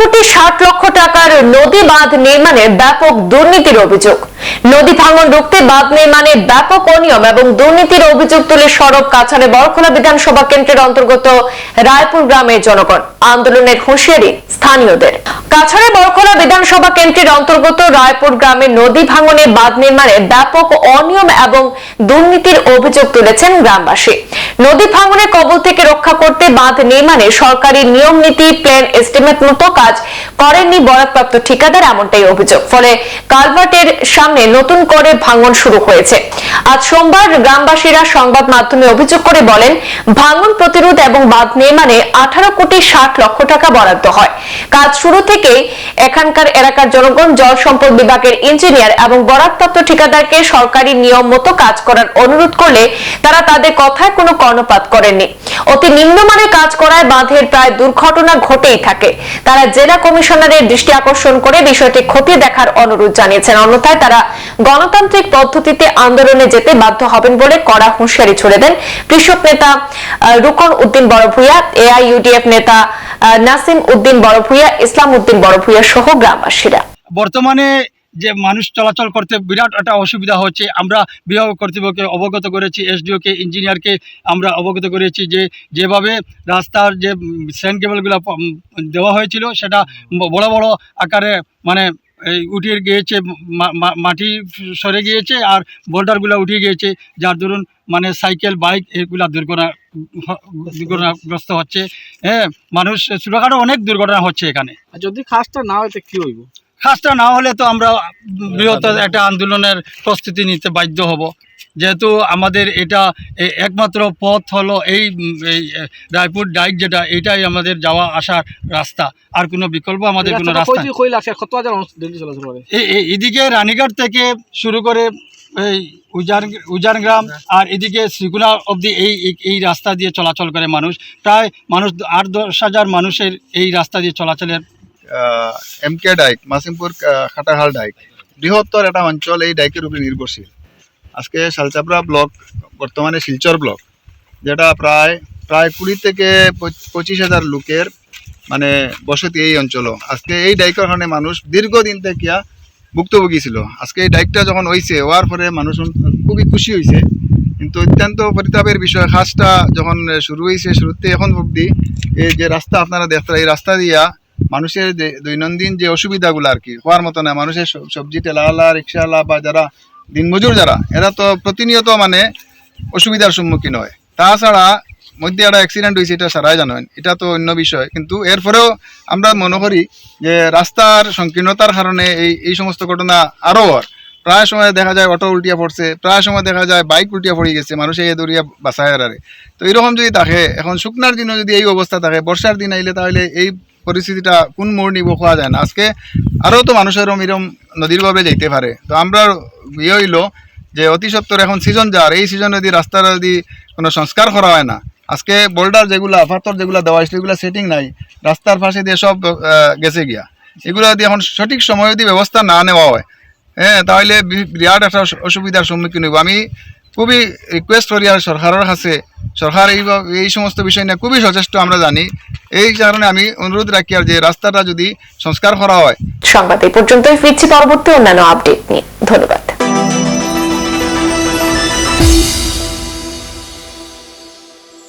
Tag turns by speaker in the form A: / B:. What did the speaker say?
A: কোটি ষাট লক্ষ টাকার নদী বাঁধ নির্মাণের ব্যাপক দুর্নীতির অভিযোগ। নদী ভাঙন রুখতে বাঁধ নির্মাণে ব্যাপক অনিয়ম এবং দুর্নীতির অভিযোগ তুলে সড়ক কাছাড়ে বড়খোলা বিধানসভা কেন্দ্রের অন্তর্গত রায়পুর গ্রামের জনগণ। আন্দোলনের হুঁশিয়ারি স্থানীয়দের। কাছাড়ে বড়খোলা বিধানসভা কেন্দ্রের অন্তর্গত রায়পুর গ্রামে নদী ভাঙনে বাঁধ নির্মাণে ব্যাপক অনিয়ম এবং দুর্নীতির অভিযোগ তুলেছেন গ্রামবাসী। নদী ভাঙনের কবল থেকে রক্ষা করতে বাঁধ নির্মাণে সরকারি নিয়ম নীতি, প্ল্যান, এস্টিমেট মতো কাজ করেননি বরাদপ্রাপ্ত ঠিকাদার এমনটাই অভিযোগ। ফলে কালভার্টের সামনে নতুন করে ভাঙন শুরু হয়েছে। আজ সোমবার গ্রামবাসীরা সংবাদ মাধ্যমে অভিযোগ করে বলেন, ভাঙন প্রতিরোধ এবং বাঁধ নির্মাণে আঠারো কোটি ষাট লক্ষ টাকা বরাদ্দ হয়। কাজ শুরু থেকেই এখানকার এলাকার জনগণ, জল সম্পদ বিভাগের ইঞ্জিনিয়ার এবং বরাদপ্রাপ্ত ঠিকাদারকে সরকারি নিয়ম মতো কাজ করার অনুরোধ করলে তারা তাদের কথায় কোনো কর্ণপাত করেননি। অতি নিম্নমানের কাজ করায় বাঁধের প্রায় দুর্ঘটনা ঘটেই থাকে। তারা জেলা কমিশনারের দৃষ্টি আকর্ষণ করে বিষয়টি খতিয়ে দেখার অনুরোধ জানিয়েছেন। অন্যথায় তারা গণতান্ত্রিক পদ্ধতিতে আন্দোলনে যেতে বাধ্য হবেন বলে কড়া হুঁশিয়ারি ছুড়ে দেন কৃষক নেতা রুকন উদ্দিন বড়ভূয়া এআইইউডিএফ নেতা নাসিম উদ্দিন বড়ভূয়া ইসলাম উদ্দিন বড়ভূয়া সহ গ্রামবাসীরা।
B: বর্তমানে যে মানুষ চলাচল করতে বিরাট একটা অসুবিধা হচ্ছে, আমরা বিভাগ কর্তৃপক্ষকে অবগত করেছি, এসডিওকে, ইঞ্জিনিয়ারকে আমরা অবগত করেছি যে, যেভাবে রাস্তার যে সেন্ট কেবলগুলো দেওয়া হয়েছিল, সেটা বড় বড় আকারে মানে এই উঠিয়ে গিয়েছে মাটি সরে গিয়েছে আর বোল্ডারগুলো উঠে গিয়েছে যার দরুন মানে সাইকেল বাইক এগুলা দুর্ঘটনা দুর্ঘটনাগ্রস্ত হচ্ছে। হ্যাঁ মানুষ ছোটোখাটো অনেক দুর্ঘটনা হচ্ছে এখানে।
C: আর যদি খাসটা না হয় তো কি হইব?
B: খাসটা না হলে তো আমরা বৃহত্তর একটা আন্দোলনের প্রস্তুতি নিতে বাধ্য হব। যেহেতু আমাদের এটা একমাত্র পথ হলো এই এই রায়পুর ডাইক যেটা এটাই আমাদের যাওয়া আসার রাস্তা। আর কোনো বিকল্প আমাদের কোনো রাস্তা এদিকে রানীঘাট থেকে শুরু করে এই উজান উজান গ্রাম আর এদিকে শ্রীগুনা অবধি এই এই- এই রাস্তা দিয়ে চলাচল করে মানুষ। প্রায় মানুষ আট দশ হাজার মানুষের এই রাস্তা দিয়ে চলাচলের
D: M K dyke Masimpur Khatahal dyke. বৃহত্তর একটা অঞ্চল এই ডাইকের উপরে নির্ভরশীল। আজকে শালচাপড়া ব্লক, বর্তমানে শিলচর ব্লক, যেটা প্রায় প্রায় কুড়ি থেকে পঁচিশ হাজার লোকের মানে বসতি এই অঞ্চল আজকে এই ডাইকের কারণে মানুষ দীর্ঘদিন থেকে ভুক্তভোগী ছিল। আজকে এই ডাইকটা যখন হয়েছে হওয়ার পরে মানুষ খুবই খুশি হয়েছে কিন্তু অত্যন্ত পরিতাপের বিষয়, খাসটা যখন শুরু হয়েছে শুরুতে এখন অব্দি এই যে রাস্তা আপনারা দেখতে এই রাস্তা দিয়া মানুষের যে দৈনন্দিন যে অসুবিধাগুলো আর কি, হওয়ার মতো না। মানুষের সব- সবজি টেলাওয়ালা রিক্সাওয়ালা বা যারা দিনমজুর যারা, এরা তো প্রতিনিয়ত মানে অসুবিধার সম্মুখীন হয়। তাছাড়া মধ্যে একটা অ্যাক্সিডেন্ট হয়েছে, এটা সারাই জানেন, এটা তো অন্য বিষয়। কিন্তু এরপরেও আমরা মনে করি যে রাস্তার সংকীর্ণতার কারণে এই এই সমস্ত ঘটনা আরও প্রায় সময় দেখা যায় অটো উল্টিয়া পড়ছে, প্রায় সময় দেখা যায় বাইক উল্টিয়া পড়ে গেছে, মানুষে এ দৌড়িয়া বাসায় আরে তো এরকম যদি থাকে, এখন শুকনার দিনও যদি এই অবস্থা থাকে, বর্ষার দিন আইলে তাহলে এই পরিস্থিতিটা কোন মোড় নিব খোয়া যায় না। আজকে আরও তো মানুষের এরম নদীর ভাবে যাইতে পারে। তো আমরা ইয়ে হইল যে অতি সত্তর এখন সিজন যাওয়ার এই সিজনে যদি রাস্তার যদি কোনো সংস্কার করা হয় না, আজকে বোল্ডার যেগুলা পাথর যেগুলো দেওয়া এগুলো সেটিং নাই, রাস্তার পাশে দিয়ে সব গেছে গিয়া। এগুলো যদি এখন সঠিক সময় যদি ব্যবস্থা না নেওয়া হয় হ্যাঁ তাহলে বিরাট একটা অসুবিধার সম্মুখীন হইব। আমি খুবই রিকোয়েস্ট করি আর সরকারের কাছে। সরকার এই এই সমস্ত বিষয় নিয়ে খুবই সচেষ্ট আমরা জানি। এই কারণে আমি অনুরোধ রাখি আর যে রাস্তাটা যদি সংস্কার করা হয়।
A: সংবাদ এই পর্যন্তই। ফিরছি পরবর্তী অন্যান্য আপডেট নিয়ে। ধন্যবাদ।